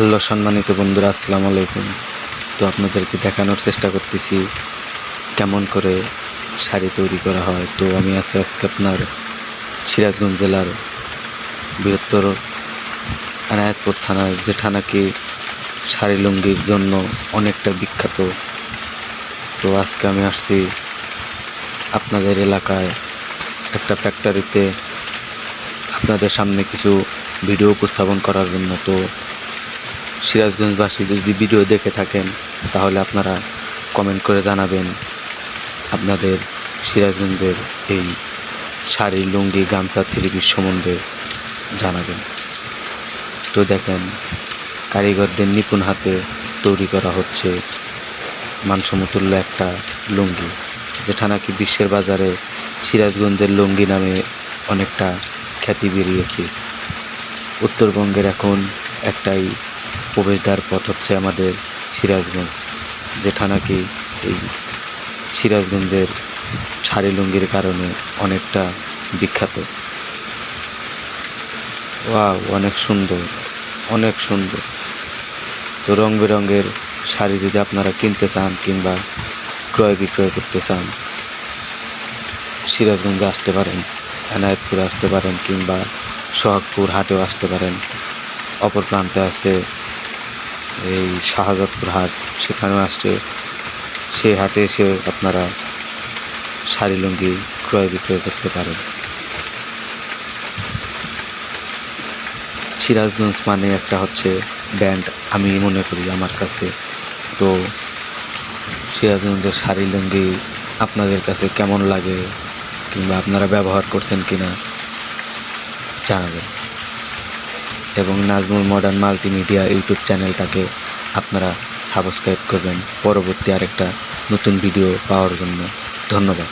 Hello সম্মানিত বন্ধুরা, আসসালামু আলাইকুম। তো আপনাদেরকে দেখানোর চেষ্টা করতেছি কেমন করে শাড়ি তৈরি করা হয়। তো আমি আছি আজকে আপনার সিরাজগঞ্জ জেলার বৃহত্তর এনায়েতপুর থানায় যেটা নাকি শাড়ি লুঙ্গির জন্য অনেকটা বিখ্যাত। তো আজকে আমি আসছি আপনাদের এলাকায় একটা ফ্যাক্টরিতে আপনাদের সামনে কিছু ভিডিও উপস্থাপন করার জন্য। তো সিরাজগঞ্জবাসী যদি ভিডিও দেখে থাকেন, তাহলে আপনারা কমেন্ট করে জানাবেন আপনাদের সিরাজগঞ্জের এই শাড়ি লুঙ্গি, গামছা থ্রিপিস সম্বন্ধে জানাবেন। তো দেখেন, কারিগরদের নিপুণ হাতে তৈরি করা হচ্ছে মানসমতুল্য একটা লুঙ্গি, যেটা নাকি বিশ্বের বাজারে সিরাজগঞ্জের লুঙ্গি নামে অনেকটা খ্যাতি বেরিয়েছে। উত্তরবঙ্গের এখন একটাই প্রবেশদ্বার পথ হচ্ছে আমাদের সিরাজগঞ্জ যেটা নাকি এই সিরাজগঞ্জের শাড়ি লুঙ্গির কারণে অনেকটা বিখ্যাত। ওয়াও, অনেক সুন্দর অনেক সুন্দর। তো রং বেরঙের শাড়ি যদি আপনারা কিনতে চান কিংবা ক্রয় বিক্রয় করতে চান, সিরাজগঞ্জে আসতে পারেন, এনায়েতপুরে আসতে পারেন কিংবা সোহাগপুর হাটেও আসতে পারেন। অপর প্রান্তে আছে এই শাহজাদপুর হাট, সেখানেও আসছে। সেই হাটে এসে আপনারা শাড়ি লুঙ্গি ক্রয় বিক্রয় করতে পারেন। সিরাজগঞ্জ মানে একটা হচ্ছে ব্যান্ড, আমি মনে করি আমার কাছে। তো সিরাজগঞ্জের শাড়ি লুঙ্গি আপনাদের কাছে কেমন লাগে কিংবা আপনারা ব্যবহার করছেন কিনা জানাবেন। এবং নাজমুল মডার্ন মাল্টিমিডিয়া ইউটিউব চ্যানেলটাকে আপনারা সাবস্ক্রাইব করবেন। পরবর্তী আরেকটা নতুন ভিডিও পাওয়ার জন্য ধন্যবাদ।